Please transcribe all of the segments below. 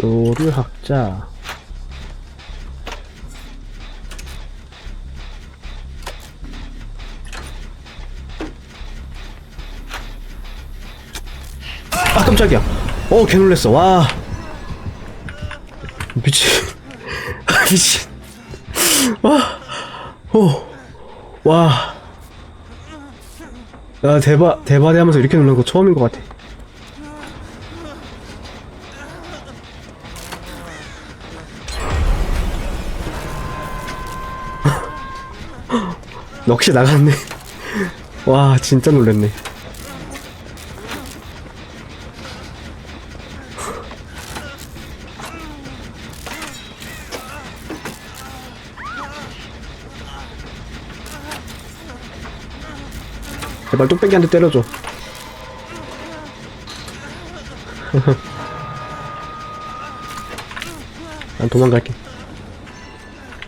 교류학자. 아 깜짝이야. 어 개놀랬어. 와. 미친. 아, 미친. 와오와. 나 대바 대바대 하면서 이렇게 놀란 거 처음인 것 같아 넋이 나갔네. 와 진짜 놀랬네. 제발 뚝배기한테 때려줘. 난 도망갈게.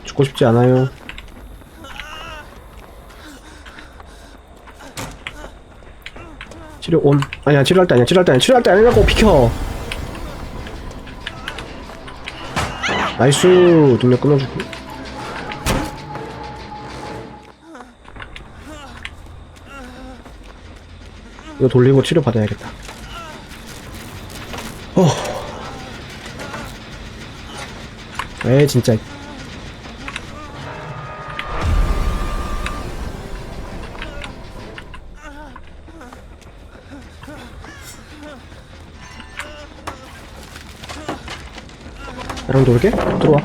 죽고 싶지 않아요 치료 온. 아니야 치료할 때 아니야 치료할 때 아니야 치료할 때 아니라고 비켜. 나이스. 능력 끊어주고. 이거 돌리고 치료 받아야겠다. 어. 에 진짜 나랑 놀게? 들어와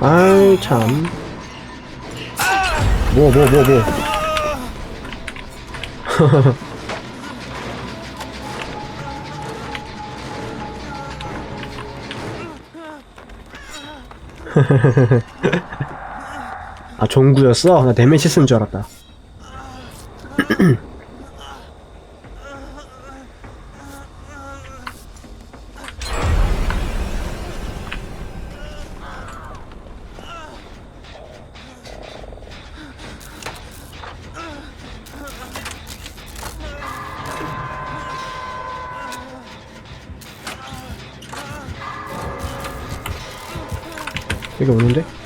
아이 참. 뭐 뭐 뭐 뭐. 아 종구였어? 나 네메시스인 줄 알았다. 여기 오는데?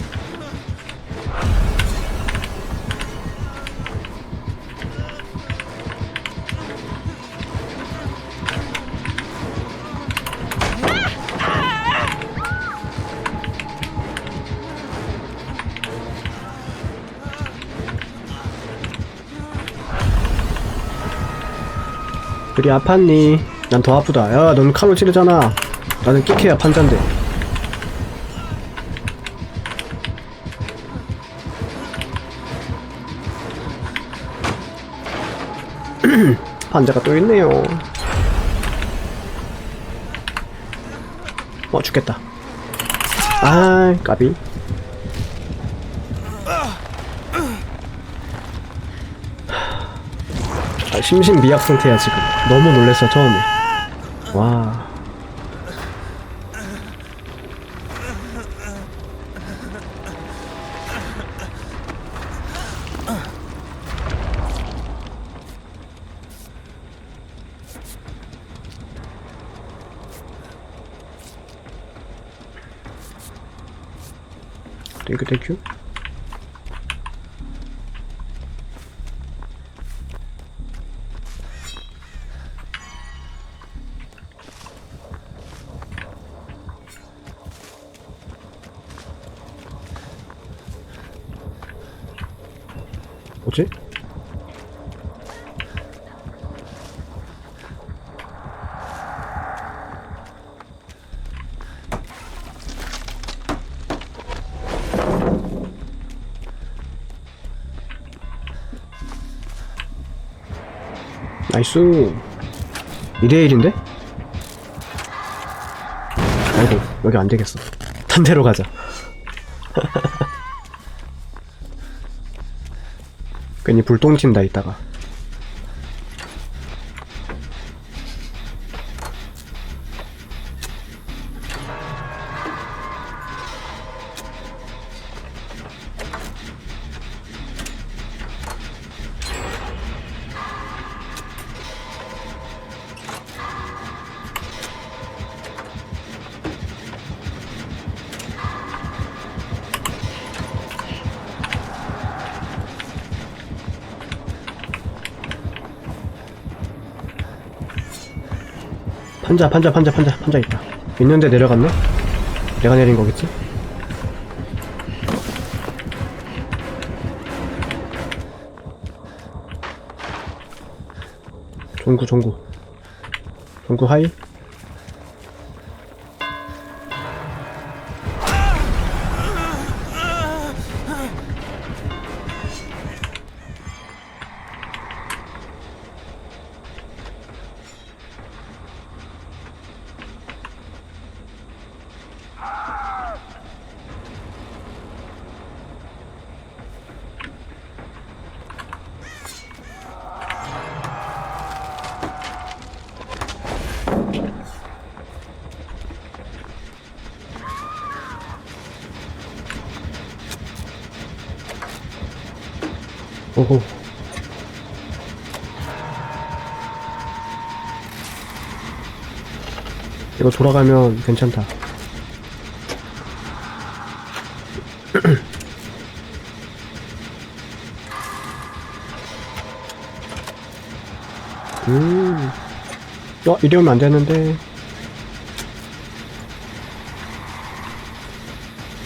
그리 아팠니? 난 더 아프다. 야, 넌 칼로 찌르잖아. 나는 끼케야 판자인데. 판자가 또 있네요. 어, 죽겠다. 아, 까비. 심신미약 상태야, 지금. 너무 놀랬어, 처음에. 와. 땡큐, 땡큐. 나이스. 2대1인데? 아이고 여기 안되겠어. 딴 데로 가자. 괜히 불똥 튄다 이따가 판자 판자 판자 판자 판자 있다 있는데 내려갔네? 내가 내린 거겠지? 종구 종구 종구 하이 오호 이거 돌아가면 괜찮다 음. 어, 이리 오면 안 되는데.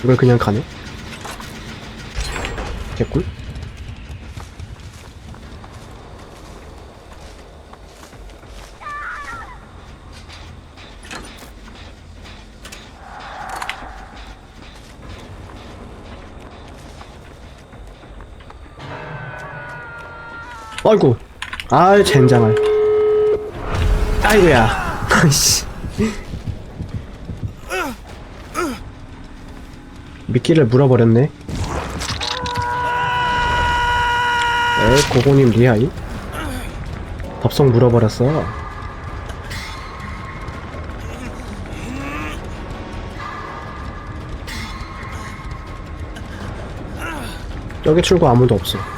이걸 그냥 가네? 개꿀? 아이고. 아이, 젠장할. 아이고야. 아이씨. 미끼를 물어버렸네. 에, 고고님 리하이? 덥석 물어버렸어. 여기 출구 아무도 없어.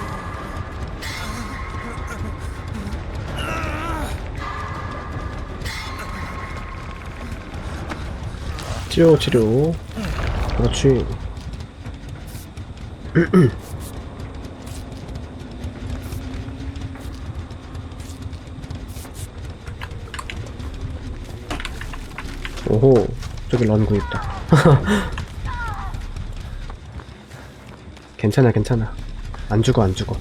치료 치료. 그렇지. 오호 저기 런구 있다. 괜찮아 괜찮아. 안 죽어 안 죽어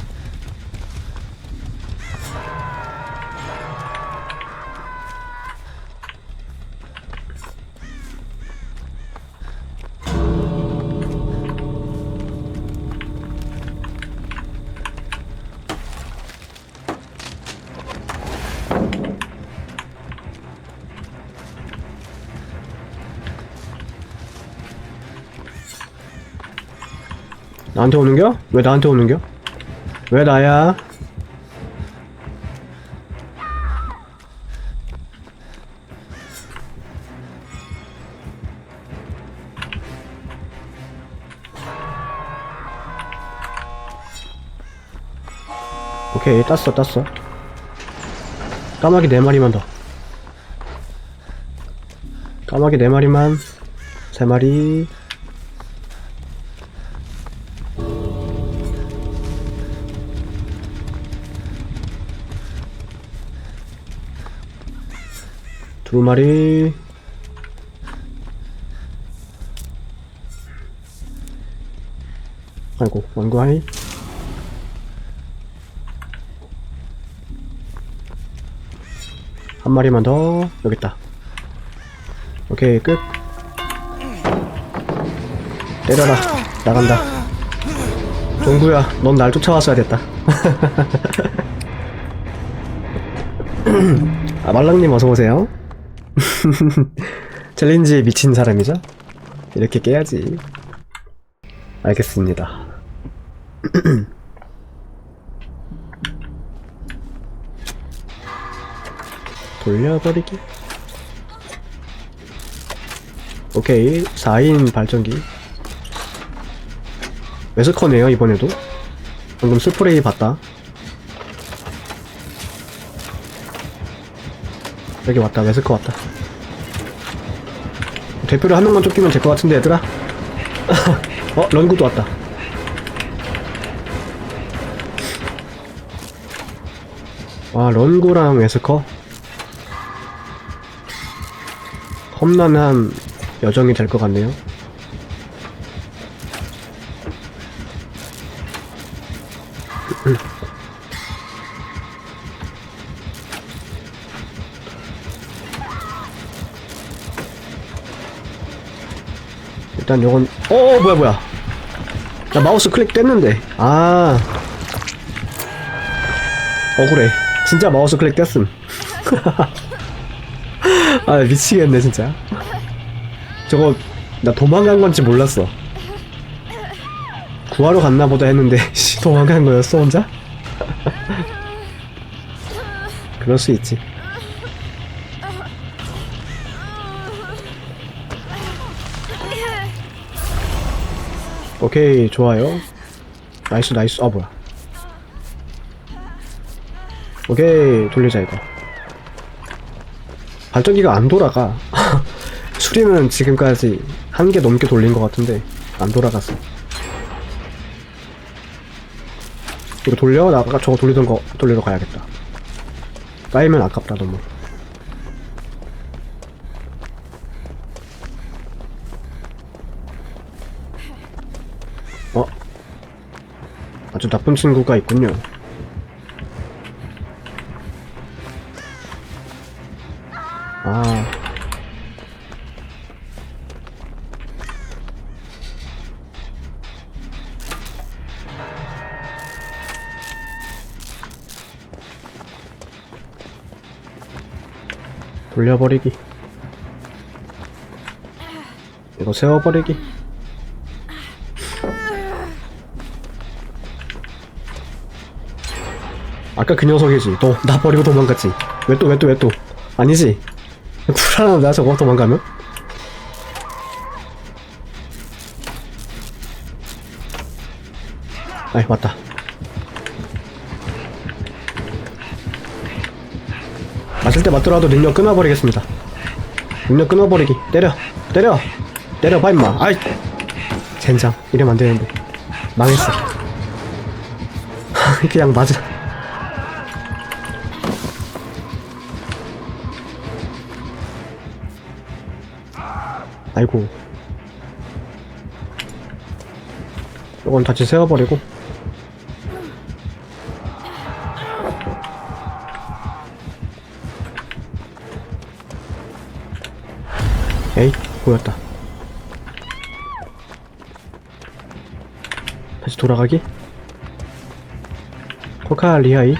나한테 오는겨? 왜 나한테 오는겨? 왜 나야? 오케이 땄어 땄어 까마귀 네 마리만 더 까마귀 네 마리만 세 마리 두 마리. 아이고 원구하이. 한 마리만 더. 여기 있다. 오케이 끝. 때려라. 나간다. 종구야 넌 날 쫓아왔어야 됐다. 아 말랑님 어서오세요 챌린지에 미친 사람이죠? 이렇게 깨야지. 알겠습니다. 돌려버리기. 오케이. 4인 발전기. 웨스커네요, 이번에도. 방금 스프레이 봤다. 여기 왔다, 웨스커 왔다. 대표를 한 명만 쫓기면 될 것 같은데 얘들아 어? 런구도 왔다 와 런구랑 웨스커 험난한 여정이 될 것 같네요. 일단 요건 어 뭐야 뭐야. 나 마우스 클릭 뗐는데. 아. 억울해. 진짜 마우스 클릭 뗐음. 아 미치겠네 진짜. 저거 나 도망간 건지 몰랐어. 구하러 갔나 보다 했는데 씨, 도망간 거였어 혼자? 그럴 수 있지 오케이 좋아요. 나이스 나이스. 아 뭐야. 오케이 돌리자 이거. 발전기가 안 돌아가. 수리는 지금까지 한 개 넘게 돌린 것 같은데 안 돌아갔어 이거 돌려? 나 아까 저거 돌리던 거 돌리러 가야겠다. 까이면 아깝다 너무 나쁜 친구가 있군요. 아. 돌려버리기. 이거 세워버리기 아까 그 녀석이지 너 나 버리고 도망갔지. 왜 또 왜 또 왜 또? 아니지? 불안하다 저거 도망가면? 아이 맞다. 맞을 때 맞더라도 능력 끊어버리겠습니다. 능력 끊어버리기. 때려. 때려. 때려 봐 임마. 아이. 젠장. 이러면 안 되는데. 망했어. 그냥 맞아 아이고. 이건 다시 세워버리고. 에이 보였다. 다시 돌아가기? 코카 리아이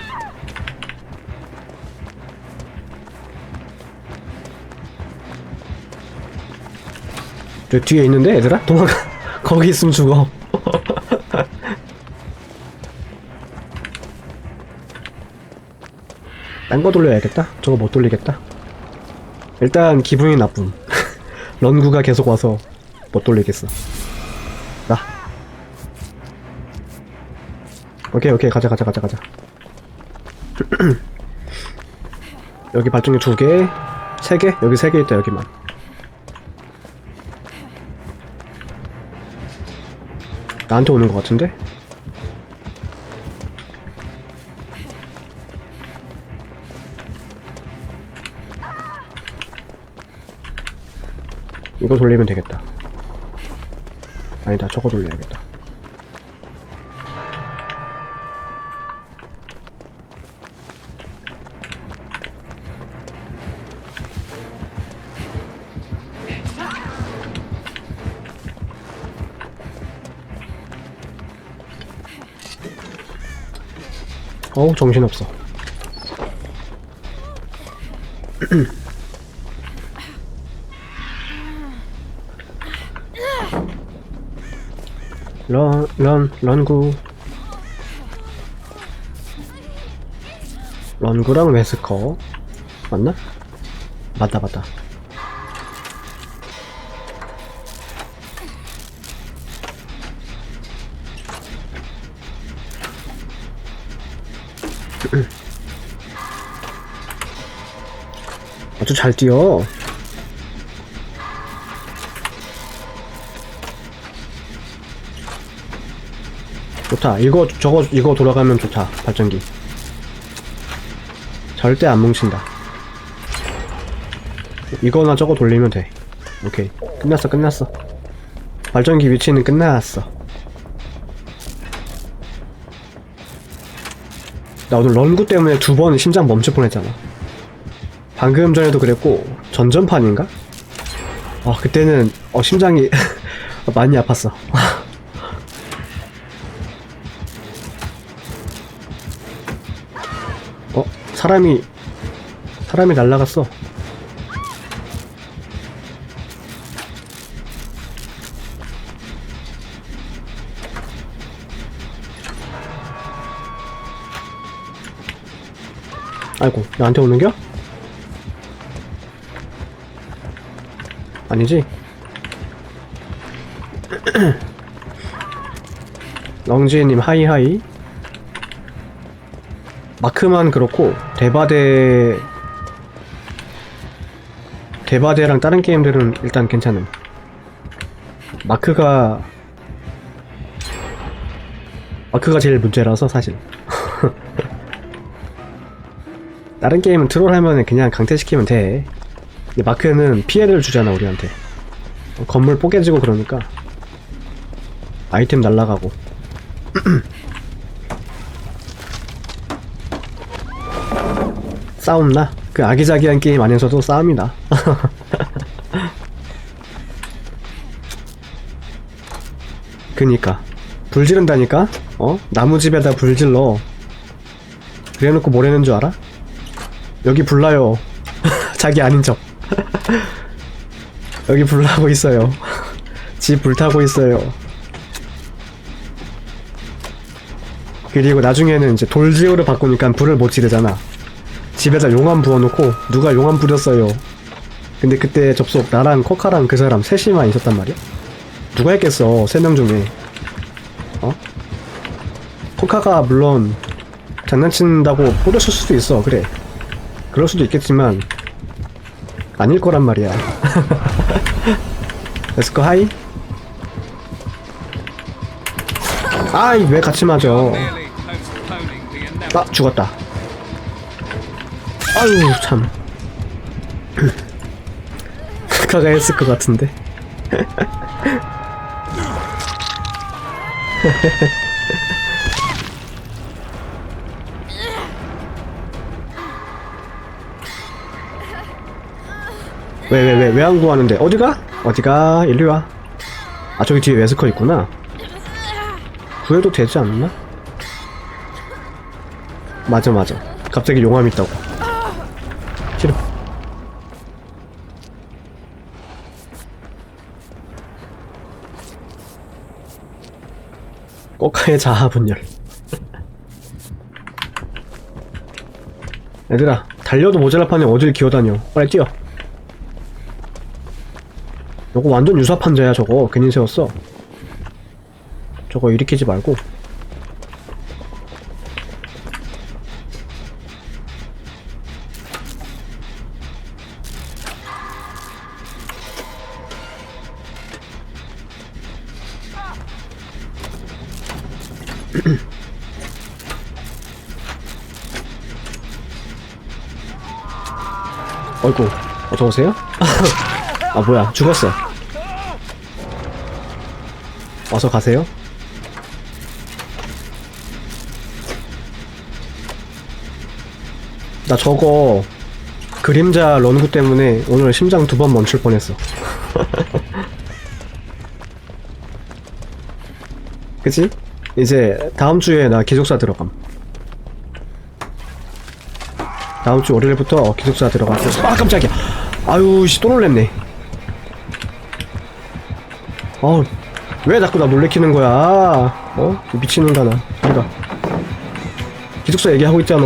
저 뒤에 있는데 얘들아? 도망가. 거기 있으면 죽어. 딴 거 돌려야겠다. 저거 못 돌리겠다. 일단 기분이 나쁨. 런구가 계속 와서 못 돌리겠어. 나. 오케이 오케이. 가자 가자 가자 가자. 여기 발전기 두개 세 개? 여기 세 개 있다 여기만 나한테 오는 것 같은데? 이거 돌리면 되겠다. 아니다, 저거 돌려야겠다. 어우, 정신없어. 런, 런, 런구. 런구랑 웨스커. 맞나? 맞다, 맞다. 아주 잘 뛰어. 좋다. 이거 저거 이거 돌아가면 좋다. 발전기. 절대 안 뭉친다. 이거나 저거 돌리면 돼 오케이 끝났어 끝났어 발전기 위치는 끝났어 나 오늘 런구 때문에 두 번 심장 멈출 뻔했잖아 방금 전에도 그랬고 전전판인가? 아 그때는 어 심장이 많이 아팠어 어 사람이 사람이 날라갔어 아이고 나한테 오는겨? 아니지? 렁지님 하이하이. 마크만 그렇고 대바대 대바대랑 다른 게임들은 일단 괜찮음. 마크가 마크가 제일 문제라서 사실. 다른 게임은 트롤하면 그냥 강퇴시키면 돼 마크는 피해를 주잖아 우리한테 건물 뽀개지고 그러니까 아이템 날라가고 싸움 나? 그 아기자기한 게임 안에서도 싸움이 나 그니까 불 지른다니까? 어? 나무집에다 불 질러 그래놓고 뭐라는 줄 알아? 여기 불나요 자기 아닌 척 여기 불나고 있어요. 집 불타고 있어요. 그리고 나중에는 이제 돌지오를 바꾸니까 불을 못 지르잖아. 집에다 용암 부어놓고 누가 용암 뿌렸어요. 근데 그때 접속 나랑 코카랑 그 사람 셋이만 있었단 말이야? 누가 했겠어 세 명 중에. 어? 코카가 물론 장난친다고 뿌렸을 수도 있어 그래. 그럴 수도 있겠지만 아닐 거란 말이야. 렛츠고 하이 아이 왜 같이 맞아. 아 죽었다. 아유 참. 카가 했을 것 같은데 왜 왜 왜 왜안 구하는데 어디가? 어디가? 일리 와. 아 저기 뒤에 웨스커 있구나. 구해도 되지 않나? 맞아 맞아. 갑자기 용암 있다고. 싫어. 꼬카의 자아 분열. 얘들아, 달려도 모자랄 판에 어딜 기어다녀. 빨리 뛰어. 저거 완전 유사 판자야, 저거. 괜히 세웠어. 저거 일으키지 말고. 어이구, 어서 오세요? 아, 뭐야, 죽었어. 어서 가세요. 나 저거, 그림자 런구 때문에 오늘 심장 두 번 멈출 뻔했어. 그치? 이제 다음 주에 나 기숙사 들어감. 다음 주 월요일부터 기숙사 들어가서 아 깜짝이야 아유 씨또 놀랬네 어우 왜 자꾸 나 놀래키는 거야? 어? 미친놈다 나 우리가 기숙사 얘기하고 있잖아.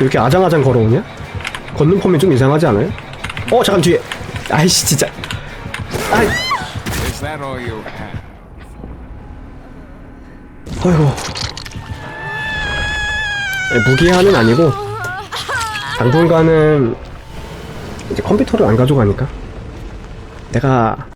이렇게 아장아장 걸어오냐? 걷는 폼이 좀 이상하지 않아요? 어 잠깐 뒤에. 아이씨 진짜. 아이? 어이구 네, 무기한은 아니고 당분간은 이제 컴퓨터를 안 가져가니까. 내가